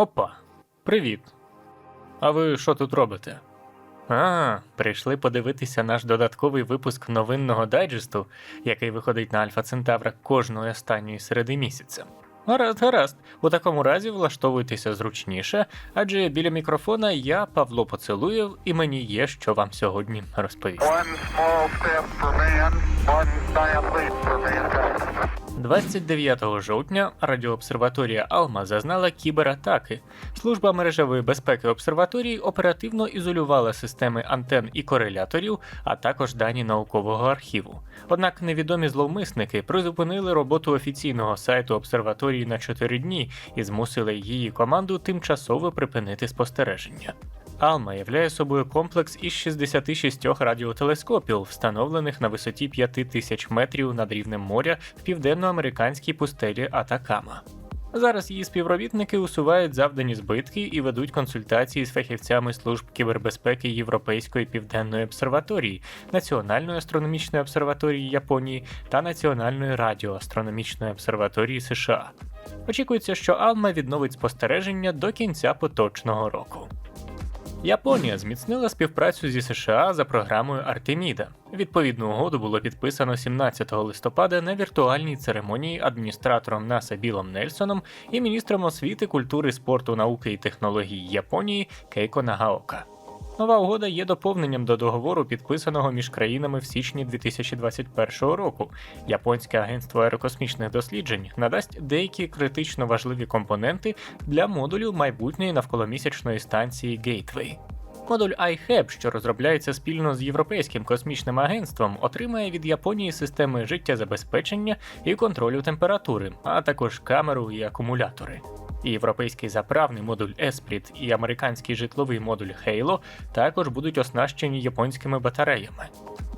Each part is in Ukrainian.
Опа, привіт. А ви що тут робите? А, прийшли подивитися наш додатковий випуск новинного дайджесту, який виходить на Альфа Центавра кожної останньої середи місяця. Гаразд, гаразд. У такому разі влаштовуйтеся зручніше, адже біля мікрофона я Павло Поцелуєв, і мені є що вам сьогодні розповісти. One small step for man, one giant leap for. 29 жовтня радіообсерваторія Алма зазнала кібератаки. Служба мережевої безпеки обсерваторії оперативно ізолювала системи антен і кореляторів, а також дані наукового архіву. Однак невідомі зловмисники призупинили роботу офіційного сайту обсерваторії на 4 дні і змусили її команду тимчасово припинити спостереження. Алма являє собою комплекс із 66 радіотелескопів, встановлених на висоті 5000 метрів над рівнем моря в південноамериканській пустелі Атакама. Зараз її співробітники усувають завдані збитки і ведуть консультації з фахівцями служб кібербезпеки Європейської південної обсерваторії, Національної астрономічної обсерваторії Японії та Національної радіоастрономічної обсерваторії США. Очікується, що Алма відновить спостереження до кінця поточного року. Японія зміцнила співпрацю зі США за програмою Артеміда. Відповідну угоду було підписано 17 листопада на віртуальній церемонії адміністратором НАСА Білом Нельсоном і міністром освіти, культури, спорту, науки і технологій Японії Кейко Нагаока. Нова угода є доповненням до договору, підписаного між країнами в січні 2021 року. Японське агентство аерокосмічних досліджень надасть деякі критично важливі компоненти для модулю майбутньої навколомісячної станції Gateway. Модуль iHab, що розробляється спільно з Європейським космічним агентством, отримає від Японії системи життєзабезпечення і контролю температури, а також камеру і акумулятори. І Європейський заправний модуль Esprit і американський житловий модуль Halo також будуть оснащені японськими батареями.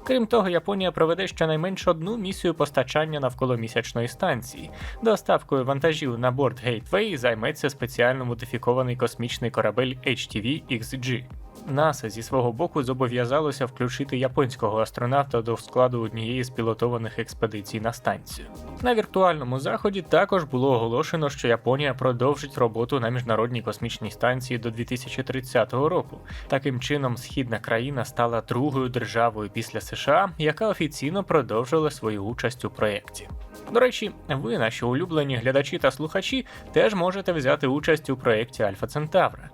Крім того, Японія проведе щонайменше одну місію постачання навколо місячної станції. Доставкою вантажів на борт Gateway займеться спеціально модифікований космічний корабель HTV XG. НАСА зі свого боку зобов'язалося включити японського астронавта до складу однієї з пілотованих експедицій на станцію. На віртуальному заході також було оголошено, що Японія продовжить роботу на міжнародній космічній станції до 2030 року. Таким чином, східна країна стала другою державою після США, яка офіційно продовжила свою участь у проєкті. До речі, ви, наші улюблені глядачі та слухачі, теж можете взяти участь у проєкті Альфа Центавра.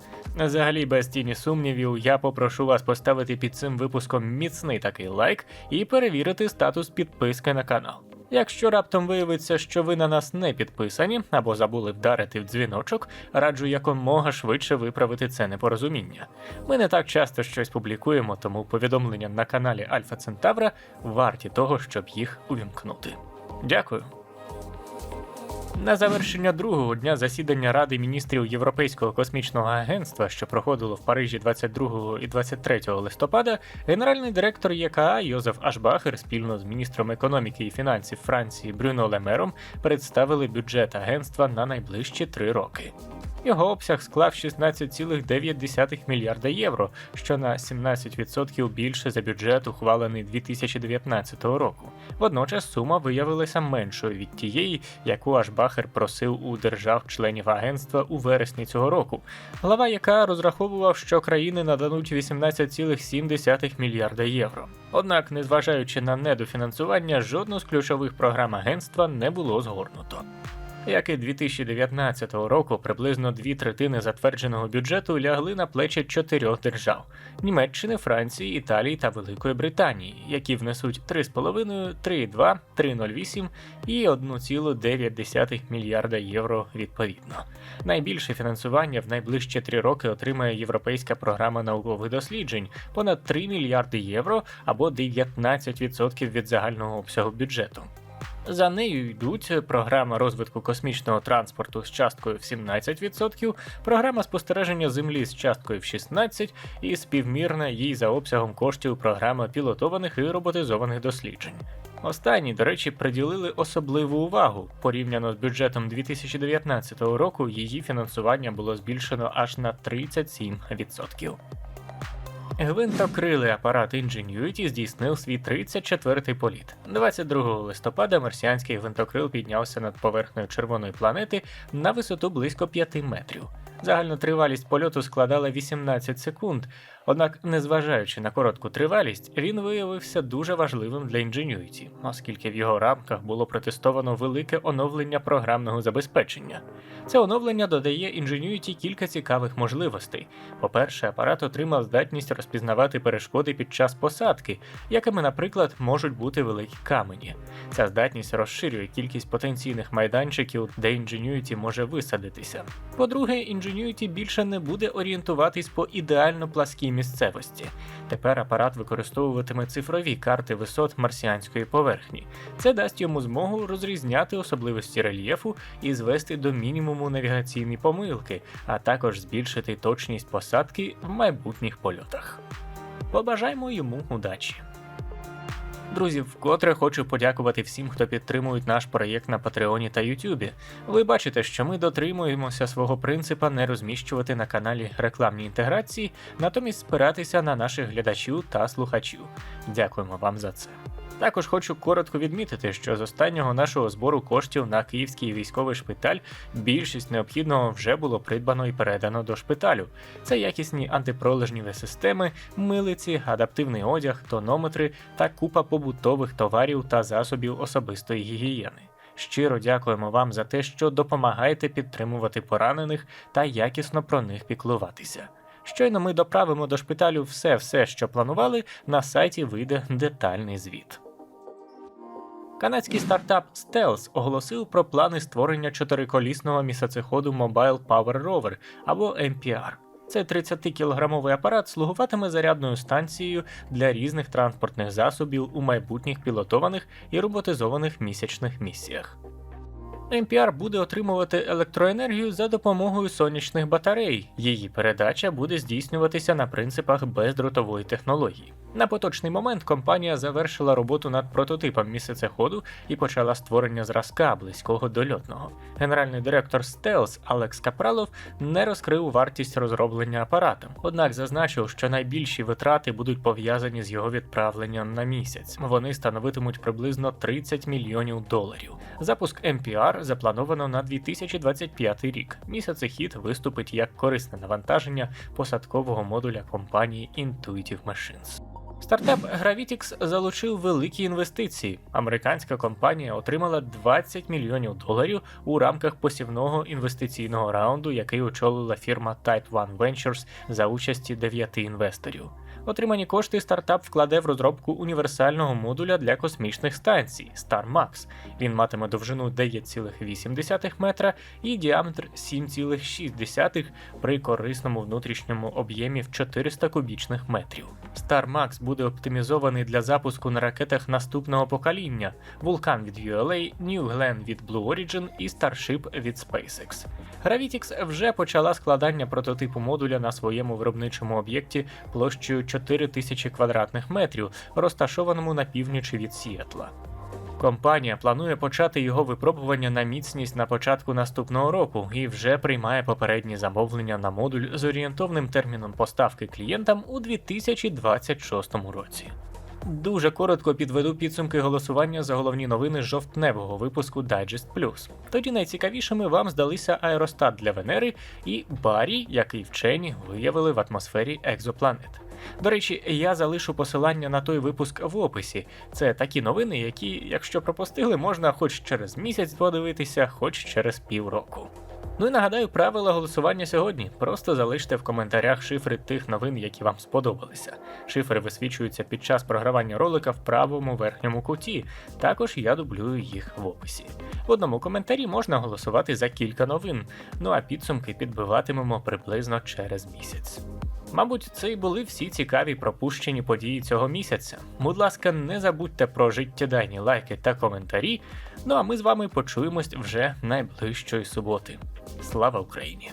Взагалі, без тіні сумнівів, я попрошу вас поставити під цим випуском міцний такий лайк і перевірити статус підписки на канал. Якщо раптом виявиться, що ви на нас не підписані або забули вдарити в дзвіночок, раджу якомога швидше виправити це непорозуміння. Ми не так часто щось публікуємо, тому повідомлення на каналі Альфа Центавра варті того, щоб їх увімкнути. Дякую. На завершення другого дня засідання Ради міністрів Європейського космічного агентства, що проходило в Парижі 22 і 23 листопада, генеральний директор ЄКА Йозеф Ашбахер спільно з міністром економіки і фінансів Франції Брюно Лемером представили бюджет агентства на найближчі три роки. Його обсяг склав 16,9 мільярда євро, що на 17% більше за бюджет, ухвалений 2019 року. Водночас сума виявилася меншою від тієї, яку Ашбахер просив у держав-членів агентства у вересні цього року. Глава яка розраховував, що країни надануть 18,7 мільярда євро. Однак, незважаючи на недофінансування, жодну з ключових програм агентства не було згорнуто. Як і 2019 року, приблизно дві третини затвердженого бюджету лягли на плечі чотирьох держав: Німеччини, Франції, Італії та Великої Британії, які внесуть 3,5, 3,2, 3,08 і 1,9 мільярда євро відповідно. Найбільше фінансування в найближчі три роки отримає Європейська програма наукових досліджень понад 3 мільярди євро або 19% від загального обсягу бюджету. За нею йдуть програма розвитку космічного транспорту з часткою в 17%, програма спостереження Землі з часткою в 16% і співмірна їй за обсягом коштів програма пілотованих і роботизованих досліджень. Останні, до речі, приділили особливу увагу. Порівняно з бюджетом 2019 року, її фінансування було збільшено аж на 37%. Гвинтокрилий апарат Ingenuity здійснив свій 34-й політ. 22 листопада марсіанський гвинтокрил піднявся над поверхнею червоної планети на висоту близько 5 метрів. Загальна тривалість польоту складала 18 секунд. Однак, незважаючи на коротку тривалість, він виявився дуже важливим для Ingenuity, оскільки в його рамках було протестовано велике оновлення програмного забезпечення. Це оновлення додає Ingenuity кілька цікавих можливостей. По-перше, апарат отримав здатність розпізнавати перешкоди під час посадки, якими, наприклад, можуть бути великі камені. Ця здатність розширює кількість потенційних майданчиків, де Ingenuity може висадитися. По-друге, Ingenuity більше не буде орієнтуватись по ідеально пласкій місцевості. Тепер апарат використовуватиме цифрові карти висот марсіанської поверхні. Це дасть йому змогу розрізняти особливості рельєфу і звести до мінімуму навігаційні помилки, а також збільшити точність посадки в майбутніх польотах. Побажаймо йому удачі! Друзі, вкотре хочу подякувати всім, хто підтримують наш проєкт на Патреоні та Ютубі. Ви бачите, що ми дотримуємося свого принципа не розміщувати на каналі рекламні інтеграції, натомість спиратися на наших глядачів та слухачів. Дякуємо вам за це. Також хочу коротко відмітити, що з останнього нашого збору коштів на київський військовий шпиталь більшість необхідного вже було придбано і передано до шпиталю. Це якісні антипролежніві системи, милиці, адаптивний одяг, тонометри та купа побутових товарів та засобів особистої гігієни. Щиро дякуємо вам за те, що допомагаєте підтримувати поранених та якісно про них піклуватися. Щойно ми доправимо до шпиталю все, все, що планували, на сайті вийде детальний звіт. Канадський стартап Stealth оголосив про плани створення чотириколісного місяцеходу Mobile Power Rover або MPR. Це 30-кілограмовий апарат слугуватиме зарядною станцією для різних транспортних засобів у майбутніх пілотованих і роботизованих місячних місіях. MPR буде отримувати електроенергію за допомогою сонячних батарей. Її передача буде здійснюватися на принципах бездротової технології. На поточний момент компанія завершила роботу над прототипом місяцеходу і почала створення зразка близького до льотного. Генеральний директор Stealth Алекс Капралов не розкрив вартість розроблення апарата, однак зазначив, що найбільші витрати будуть пов'язані з його відправленням на місяць. Вони становитимуть приблизно 30 мільйонів доларів. Запуск Заплановано на 2025 рік. Місяцехід виступить як корисне навантаження посадкового модуля компанії Intuitive Machines. Стартап Gravitix залучив великі інвестиції. Американська компанія отримала 20 мільйонів доларів у рамках посівного інвестиційного раунду, який очолила фірма Type One Ventures за участі 9 інвесторів. Отримані кошти стартап вкладе в розробку універсального модуля для космічних станцій StarMax. Він матиме довжину 9,8 метра і діаметр 7,6 при корисному внутрішньому об'ємі в 400 кубічних метрів. StarMax буде оптимізований для запуску на ракетах наступного покоління: Vulcan від ULA, New Glenn від Blue Origin і Starship від SpaceX. Gravitix вже почала складання прототипу модуля на своєму виробничому об'єкті площею 4000 квадратних метрів, розташованому на північ від Сіетла. Компанія планує почати його випробування на міцність на початку наступного року і вже приймає попередні замовлення на модуль з орієнтовним терміном поставки клієнтам у 2026 році. Дуже коротко підведу підсумки голосування за головні новини жовтневого випуску Digest Plus. Тоді найцікавішими вам здалися аеростат для Венери і Барі, який вчені виявили в атмосфері екзопланет. До речі, я залишу посилання на той випуск в описі. Це такі новини, які, якщо пропустили, можна хоч через місяць подивитися, хоч через півроку. Ну і нагадаю правила голосування сьогодні. Просто залиште в коментарях шифри тих новин, які вам сподобалися. Шифри висвічуються під час програвання ролика в правому верхньому куті. Також я дублюю їх в описі. В одному коментарі можна голосувати за кілька новин, ну а підсумки підбиватимемо приблизно через місяць. Мабуть, це і були всі цікаві пропущені події цього місяця. Будь ласка, не забудьте про життєдайні лайки та коментарі. Ну а ми з вами почуємось вже найближчої суботи. Слава Україні!